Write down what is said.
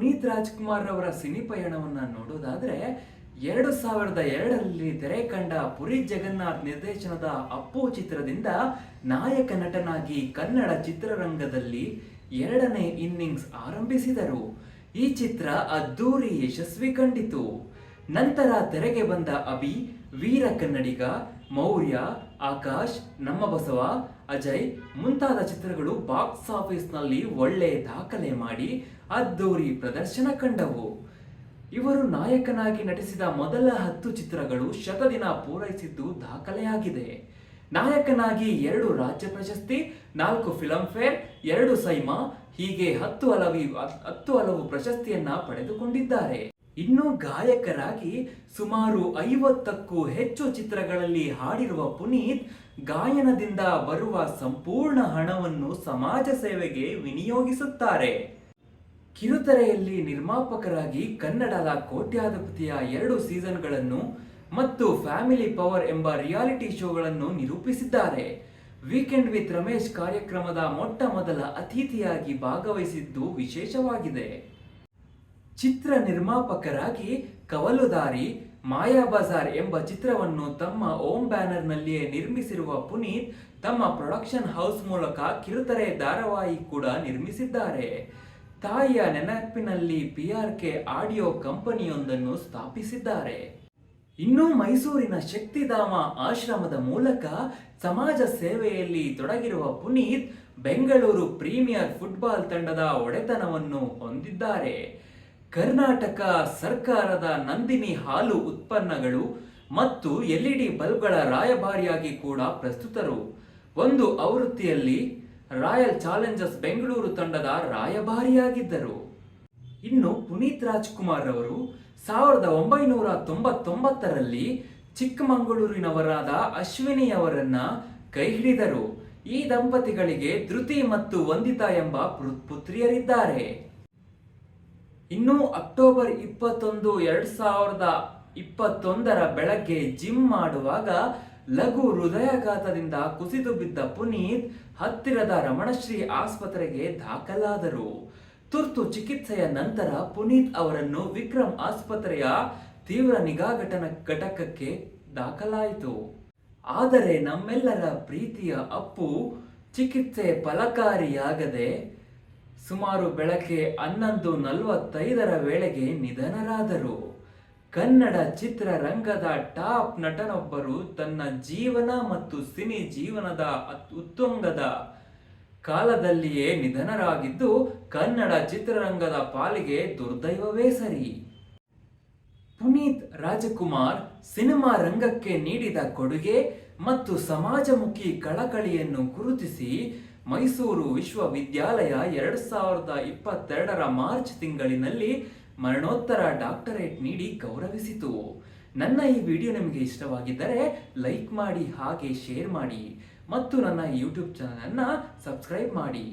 ಪುನೀತ್ ರಾಜ್ಕುಮಾರ್ ಅವರ ಸಿನಿ ಪಯಣವನ್ನು ನೋಡೋದಾದ್ರೆ ಎರಡು ಸಾವಿರದ ಎರಡರಲ್ಲಿ ತೆರೆ ಕಂಡ ಪುರಿ ಜಗನ್ನಾಥ್ ನಿರ್ದೇಶನದ ಅಪ್ಪು ಚಿತ್ರದಿಂದ ನಾಯಕ ನಟನಾಗಿ ಕನ್ನಡ ಚಿತ್ರರಂಗದಲ್ಲಿ ಎರಡನೇ ಇನ್ನಿಂಗ್ಸ್ ಆರಂಭಿಸಿದರು. ಈ ಚಿತ್ರ ಅದ್ದೂರಿ ಯಶಸ್ವಿ ಕಂಡಿತು. ನಂತರ ತೆರೆಗೆ ಬಂದ ಅಭಿ, ವೀರ ಕನ್ನಡಿಗ, ಮೌರ್ಯ, ಆಕಾಶ್, ನಮ್ಮ ಬಸವ, ಅಜಯ್ ಮುಂತಾದ ಚಿತ್ರಗಳು ಬಾಕ್ಸ್ ಆಫೀಸ್ನಲ್ಲಿ ಒಳ್ಳೆ ದಾಖಲೆ ಮಾಡಿ ಅದ್ದೂರಿ ಪ್ರದರ್ಶನ ಕಂಡವು. ಇವರು ನಾಯಕನಾಗಿ ನಟಿಸಿದ ಮೊದಲ ಹತ್ತು ಚಿತ್ರಗಳು ಶತದಿನ ಪೂರೈಸಿದ್ದು ದಾಖಲೆಯಾಗಿದೆ. ನಾಯಕನಾಗಿ ಎರಡು ರಾಜ್ಯ ಪ್ರಶಸ್ತಿ, ನಾಲ್ಕು ಫಿಲಂ ಫೇರ್ ಎರಡು ಸೈಮಾ ಹೀಗೆ ಹತ್ತು ಹಲವಿ ಹತ್ತು ಹಲವು ಪ್ರಶಸ್ತಿಯನ್ನ ಪಡೆದುಕೊಂಡಿದ್ದಾರೆ. ಇನ್ನು ಗಾಯಕರಾಗಿ ಸುಮಾರು ಐವತ್ತಕ್ಕೂ ಹೆಚ್ಚು ಚಿತ್ರಗಳಲ್ಲಿ ಹಾಡಿರುವ ಪುನೀತ್ ಗಾಯನದಿಂದ ಬರುವ ಸಂಪೂರ್ಣ ಹಣವನ್ನು ಸಮಾಜ ಸೇವೆಗೆ ವಿನಿಯೋಗಿಸುತ್ತಾರೆ. ಕಿರುತೆರೆಯಲ್ಲಿ ನಿರ್ಮಾಪಕರಾಗಿ ಕನ್ನಡದ ಕೋಟ್ಯಾಧಿಪತಿಯ ಎರಡು ಸೀಸನ್ಗಳನ್ನು ಮತ್ತು ಫ್ಯಾಮಿಲಿ ಪವರ್ ಎಂಬ ರಿಯಾಲಿಟಿ ಶೋಗಳನ್ನು ನಿರೂಪಿಸಿದ್ದಾರೆ. ವೀಕೆಂಡ್ ವಿತ್ ರಮೇಶ್ ಕಾರ್ಯಕ್ರಮದ ಮೊಟ್ಟ ಮೊದಲ ಅತಿಥಿಯಾಗಿ ಭಾಗವಹಿಸಿದ್ದು ವಿಶೇಷವಾಗಿದೆ. ಚಿತ್ರ ನಿರ್ಮಾಪಕರಾಗಿ ಕವಲುದಾರಿ ಮಾಯಾ ಬಜಾರ್ ಎಂಬ ಚಿತ್ರವನ್ನು ತಮ್ಮ ಓಂ ಬ್ಯಾನರ್ನಲ್ಲಿಯೇ ನಿರ್ಮಿಸಿರುವ ಪುನೀತ್ ತಮ್ಮ ಪ್ರೊಡಕ್ಷನ್ ಹೌಸ್ ಮೂಲಕ ಕಿರುತೆರೆ ಧಾರಾವಾಹಿ ಕೂಡ ನಿರ್ಮಿಸಿದ್ದಾರೆ. ತಾಯಿಯ ನೆನಪಿನಲ್ಲಿ ಪಿಆರ್ಕೆ ಆಡಿಯೋ ಕಂಪನಿಯೊಂದನ್ನು ಸ್ಥಾಪಿಸಿದ್ದಾರೆ. ಇನ್ನು ಮೈಸೂರಿನ ಶಕ್ತಿಧಾಮ ಆಶ್ರಮದ ಮೂಲಕ ಸಮಾಜ ಸೇವೆಯಲ್ಲಿ ತೊಡಗಿರುವ ಪುನೀತ್ ಬೆಂಗಳೂರು ಪ್ರೀಮಿಯರ್ ಫುಟ್ಬಾಲ್ ತಂಡದ ಒಡೆತನವನ್ನು ಹೊಂದಿದ್ದಾರೆ. ಕರ್ನಾಟಕ ಸರ್ಕಾರದ ನಂದಿನಿ ಹಾಲು ಉತ್ಪನ್ನಗಳು ಮತ್ತು ಎಲ್ಇಡಿ ಬಲ್ಬ್ಗಳ ರಾಯಭಾರಿಯಾಗಿ ಕೂಡ ಪ್ರಸ್ತುತರು. ಒಂದು ಆವೃತ್ತಿಯಲ್ಲಿ ರಾಯಲ್ ಚಾಲೆಂಜರ್ಸ್ ಬೆಂಗಳೂರು ತಂಡದ ರಾಯಭಾರಿಯಾಗಿದ್ದರು. ಇನ್ನು ಪುನೀತ್ ರಾಜ್ಕುಮಾರ್ ಅವರು ಸಾವಿರದ ಒಂಬೈನೂರ ತೊಂಬತ್ತೊಂಬತ್ತರಲ್ಲಿ ಚಿಕ್ಕಮಗಳೂರಿನವರಾದ ಅಶ್ವಿನಿ ಅವರನ್ನ ಕೈ ಹಿಡಿದರು. ಈ ದಂಪತಿಗಳಿಗೆ ಧೃತಿ ಮತ್ತು ವಂದಿತಾ ಎಂಬ ಪುತ್ರಿಯರಿದ್ದಾರೆ. ಇನ್ನು ಅಕ್ಟೋಬರ್ ಇಪ್ಪತ್ತೊಂದು, ಎರಡ್ ಸಾವಿರದ ಇಪ್ಪತ್ತೊಂದರ ಬೆಳಗ್ಗೆ ಜಿಮ್ ಮಾಡುವಾಗ ಲಘು ಹೃದಯಾಘಾತದಿಂದ ಕುಸಿದು ಬಿದ್ದ ಪುನೀತ್ ಹತ್ತಿರದ ರಮಣಶ್ರೀ ಆಸ್ಪತ್ರೆಗೆ ದಾಖಲಾದರು. ತುರ್ತು ಚಿಕಿತ್ಸೆಯ ನಂತರ ಪುನೀತ್ ಅವರನ್ನು ವಿಕ್ರಮ್ ಆಸ್ಪತ್ರೆಯ ತೀವ್ರ ನಿಗಾ ಘಟನ ಘಟಕಕ್ಕೆ ದಾಖಲಾಯಿತು. ಆದರೆ ನಮ್ಮೆಲ್ಲರ ಪ್ರೀತಿಯ ಅಪ್ಪು ಚಿಕಿತ್ಸೆ ಫಲಕಾರಿಯಾಗದೆ ಸುಮಾರು ಬೆಳಗ್ಗೆ ಹನ್ನೊಂದು ನಲವತ್ತೈದರ ವೇಳೆಗೆ ನಿಧನರಾದರು. ಕನ್ನಡ ಚಿತ್ರರಂಗದ ಟಾಪ್ ನಟನೊಬ್ಬರು ತನ್ನ ಜೀವನ ಮತ್ತು ಸಿನಿ ಜೀವನದ ಉತ್ತುಂಗದ ಕಾಲದಲ್ಲಿಯೇ ನಿಧನರಾಗಿದ್ದು, ಕನ್ನಡ ಚಿತ್ರರಂಗದ ಪಾಲಿಗೆ ದುರ್ದೈವವೇ ಸರಿ. ಪುನೀತ್ ರಾಜಕುಮಾರ್ ಸಿನಿಮಾ ರಂಗಕ್ಕೆ ನೀಡಿದ ಕೊಡುಗೆ ಮತ್ತು ಸಮಾಜಮುಖಿ ಕಳಕಳಿಯನ್ನು ಗುರುತಿಸಿ ಮೈಸೂರು ವಿಶ್ವವಿದ್ಯಾಲಯ ಎರಡ್ ಸಾವಿರದ ಇಪ್ಪತ್ತೆರಡರ ಮಾರ್ಚ್ ತಿಂಗಳಿನಲ್ಲಿ ಮರಣೋತ್ತರ ಡಾಕ್ಟರೇಟ್ ನೀಡಿ ಗೌರವಿಸಿತು. ನನ್ನ ಈ ವಿಡಿಯೋ ನಿಮಗೆ ಇಷ್ಟವಾಗಿದ್ದರೆ ಲೈಕ್ ಮಾಡಿ, ಹಾಗೆ ಶೇರ್ ಮಾಡಿ ಮತ್ತು ನನ್ನ ಯೂಟ್ಯೂಬ್ ಚಾನಲನ್ನು ಸಬ್ಸ್ಕ್ರೈಬ್ ಮಾಡಿ.